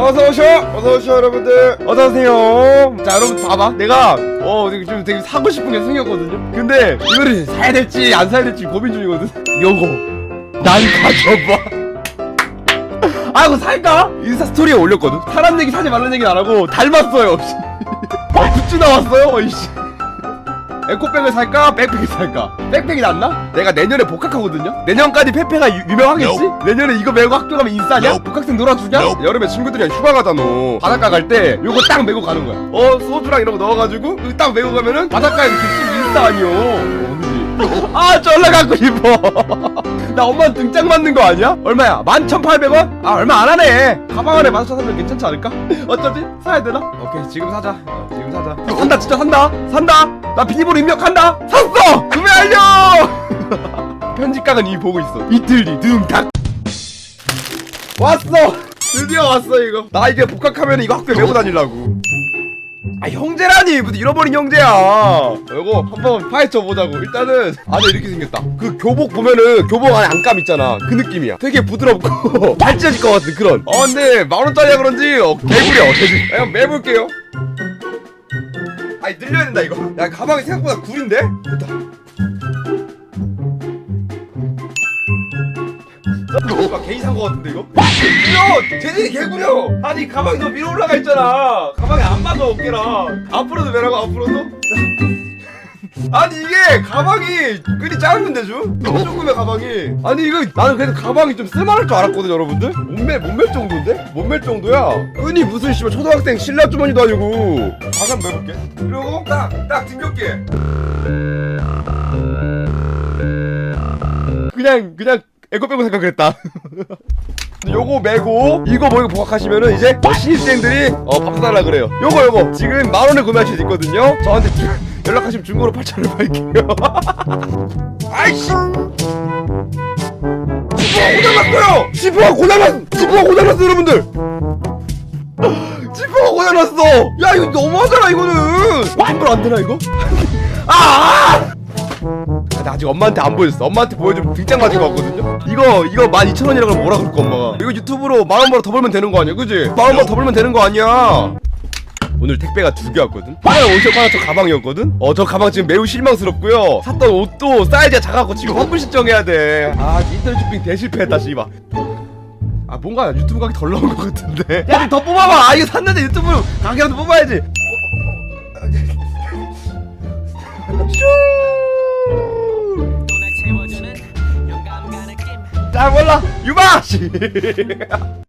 어서 오셔. 어서 오셔 여러분들. 어서 오세요. 자 여러분 봐봐. 내가 어 지금 좀 되게 사고 싶은 게 생겼거든요. 근데 이거를 사야 될지 안 사야 될지 고민 중이거든. 요거. 난 가져봐. 아 이거 살까? 인스타 스토리에 올렸거든. 사람 얘기 사지 말라는 얘기 안 하고 닮았어요. 어 굿즈 나왔어요? 어이씨 에코백을 살까? 백팩을 살까? 백팩이 낫나? 내가 내년에 복학하거든요? 내년까지 페페가 유, 유명하겠지? 내년에 이거 메고 학교 가면 인싸냐? 복학생 놀아주냐? 여름에 친구들이랑 휴가 가잖아 바닷가 갈 때 요거 딱 메고 가는 거야 어 소주랑 이런 거 넣어가지고 이거 딱 메고 가면은 바닷가에 그 인싸 어디지? 아 졸라 갖고 싶어. 나 엄마 등짝 맞는 거 아니야? 얼마야? 11,800원? 아 얼마 안 하네. 가방 안에 만원 사면 괜찮지 않을까? 어쩌지? 사야 되나? 오케이 지금 사자. 어, 지금 사자. 산다 진짜 산다. 산다. 나 비밀번호 입력한다. 샀어! 구매 완료! 편집각은 이 보고 있어. 이틀 뒤 둥탁 왔어! 드디어 왔어 이거. 나 이게 복학하면 이거 학교에 메고 다니려고 아 형제라니! 무슨 잃어버린 형제야! 이거 한번 파헤쳐 보자고. 일단은 안에 이렇게 생겼다. 그 교복 보면은 교복 안에 안감 있잖아. 그 느낌이야. 되게 부드럽고 잘 찢어질 것 같은 그런. 어 근데 만원짜리라 그런지? 어, 개구려 개구리. 그냥 매볼게요. 아니 늘려야 된다 이거. 야 가방이 생각보다 구린데? 됐다 누가 개인 산거 같은데 이거? 개구려! 재진이 개구려! 아니 가방이 너무 위로 올라가 있잖아 가방에 안 맞아 어깨랑 앞으로도 매라고 앞으로도? 아니 이게 가방이 끈이 짧은데 좀? 너무 조금해 가방이 아니 이거 나는 그래도 가방이 좀 쓸만할 줄 알았거든 여러분들? 몸매 몸매 정도인데? 몸매 정도야 끈이 무슨 씨발 초등학생 신라 주머니도 아니고 다시 한번 해볼게 그리고 딱딱 등겹게 그냥 그냥 에코 빼고 생각했다. 요거 메고 이거 보고 복학하시면은 이제 어, 신입생들이 어 바꿔달라 그래요. 요거 요거. 지금 만 원에 구매하실 수 있거든요. 저한테 주- 연락하시면 중고로 8천원 팔게요. 아이씨! 지퍼가 고장났어요! 지퍼가 고장났어 지퍼가 고장났어 여러분들! 지퍼가 고장났어! 야 이거 너무하잖아 이거는! 환불 안 되나 이거? 아! 아, 나 아직 엄마한테 안 보여줬어. 엄마한테 보여주면 맞을 것 같거든요. 이거 이거 12,000원이라고 하면 뭐라 그럴까 엄마가. 이거 유튜브로 만 원보다 더 벌면 되는 거 아니야, 그지? 만 원보다 더 벌면 되는 거 아니야. 오늘 택배가 두 개 왔거든. 하나 옷이었고 하나 저 가방이었거든. 어 저 가방 지금 매우 실망스럽고요. 샀던 옷도 사이즈가 작아갖고 지금 환불 신청해야 돼. 아 인터넷 쇼핑 대실패했다 씨발. 아 뭔가 유튜브 가기 덜 나온 것 같은데. 야, 더 뽑아봐. 아 이거 샀는데 유튜브 가게라도 뽑아야지. 자 몰라. 유바! 씨